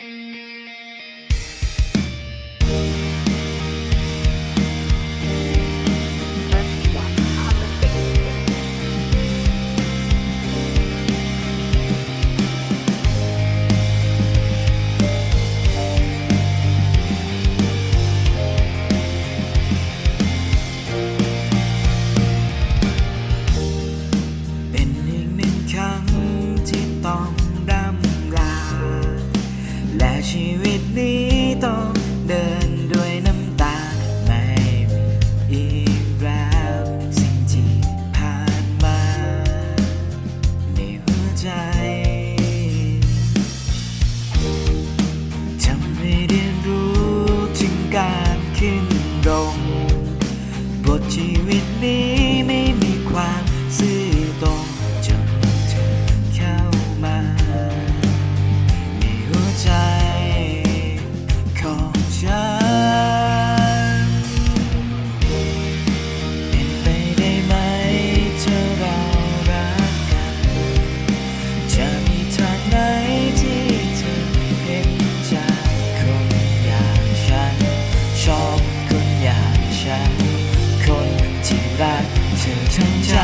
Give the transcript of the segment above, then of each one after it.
เป็ ที่รักเธอทั้งใจ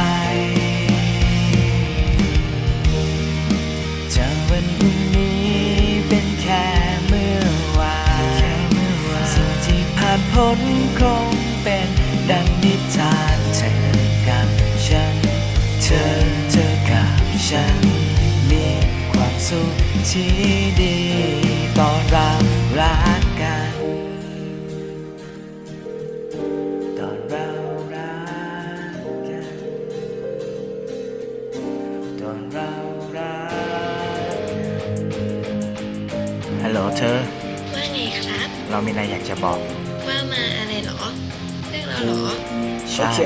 จะวันพรุ่งนี้เป็นแค่เมื่อวานสิ่งที่ผ่านพ้นคงเป็นดังนิทานเธอกับฉัน เธอเธอกับฉัน มีความสุขที่ดี อนเรารักกันฮัลโหลเธอ ว่าไงครับ เรามีอะไรอยากจะบอก ว่ามาอะไรเหรอ เรื่องเราเหรอ โอเค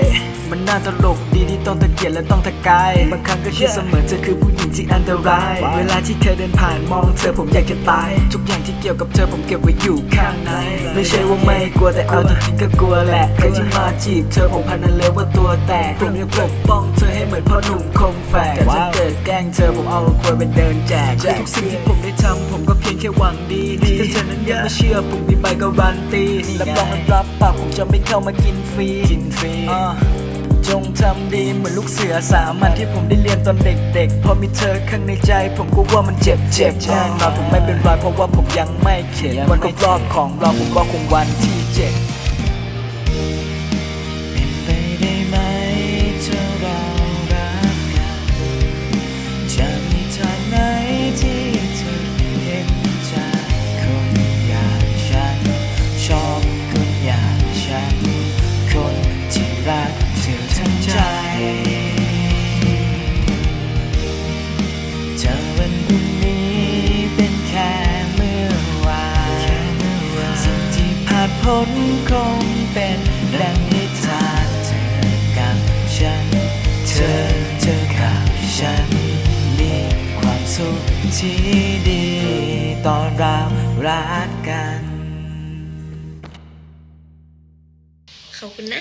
มันน่าตลกดีที่ต้องตะเกียกและต้องตะกายบางครั้งก็คิดเสมอเธอคือผู้หญิงที่อันตราย เวลาที่เคยเดินผ่านมองเธอผมอยากจะตาย ทุกอย่างที่เกี่ยวกับเธอผมเก็บไว้อยู่ข้างใน ไม่ใช่ว่าไม่กลัวแต่เอาจริงๆก็กลัวแหละใครที่มาจีบเธอผมพันนั้นเลยว่าตัวแตกผมยังปกป้องเธอให้เหมือนพ่อหนุ่มคมแฝกแต่ถ้าเกิดแกล้งเธอผมเอาควรเป็นเดินแจกทุกสิ่งที่ผมได้ทำผมก็เพียงแค่หวังดีถ้าเธอนั้นยังไม่เชื่อผมมีใบการันตีรับรองมันรับปากผมจะไม่เข้ามากินฟรีกินฟรีจงทำดีเหมือนลูกเสือสามัญที่ผมได้เรียนตอนเด็กๆ พอมีเธอข้างในใจผมก็ว่ามันเจ็บเจ็บแน่นอนผมไม่เป็นไรเพราะว่าผมยังไม่เข็ดวันครบรอบของเราผมก็คงวันที่เจ็ด นคงเป็นดังนิทานเธอกับฉัน เธอเธอกับฉัน มีความสุขที่ดี ตอนเรารักกัน ขอบคุณนะ